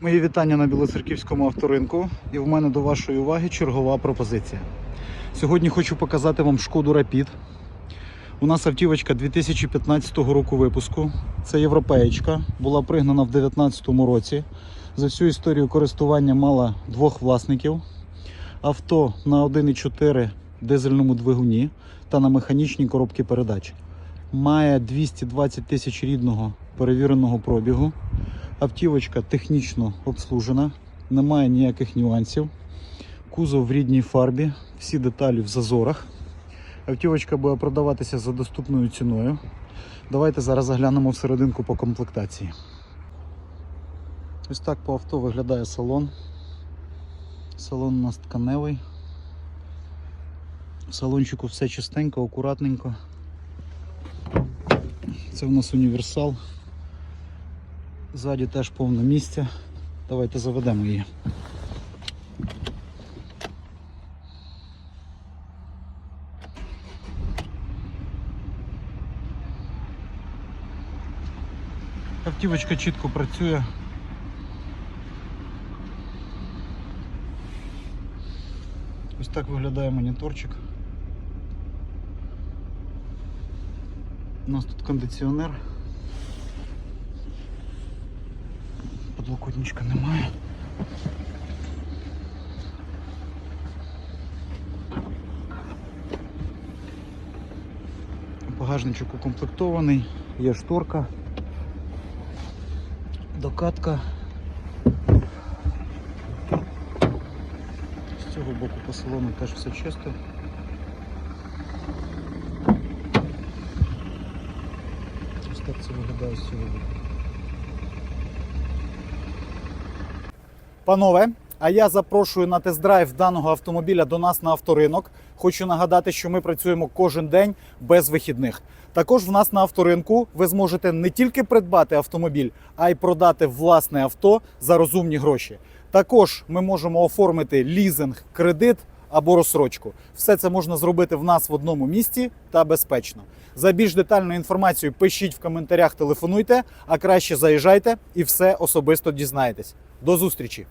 Мої вітання на Білоцерківському авторинку. І в мене до вашої уваги чергова пропозиція. Сьогодні хочу показати вам шкоду Rapid. У нас автівочка 2015 року випуску. Це європеєчка, була пригнана в 2019 році. За всю історію користування мала двох власників. Авто на 1,4 дизельному двигуні та на механічній коробці передач. Має 220 тисяч рідного перевіреного пробігу. Автівочка технічно обслужена, немає ніяких нюансів. Кузов в рідній фарбі, всі деталі в зазорах. Автівочка буде продаватися за доступною ціною. Давайте зараз заглянемо всерединку по комплектації. Ось так по авто виглядає салон. Салон у нас тканевий. В салончику все чистенько, акуратненько. Це у нас універсал. Ззаді теж повне місця. Давайте заведемо її. Автівочка чітко працює. Ось так виглядає моніторчик. У нас тут кондиціонер. Подлокотничка немає. Багажничок укомплектований, є шторка, докатка. З цього боку по салону теж все чисто. Ось так це виглядає з цього боку. Панове, а я запрошую на тест-драйв даного автомобіля до нас на авторинок. Хочу нагадати, що ми працюємо кожен день без вихідних. Також в нас на авторинку ви зможете не тільки придбати автомобіль, а й продати власне авто за розумні гроші. Також ми можемо оформити лізинг, кредит або розсрочку. Все це можна зробити в нас в одному місті та безпечно. За більш детальною інформацією пишіть в коментарях, телефонуйте, а краще заїжджайте і все особисто дізнаєтесь. До зустрічі!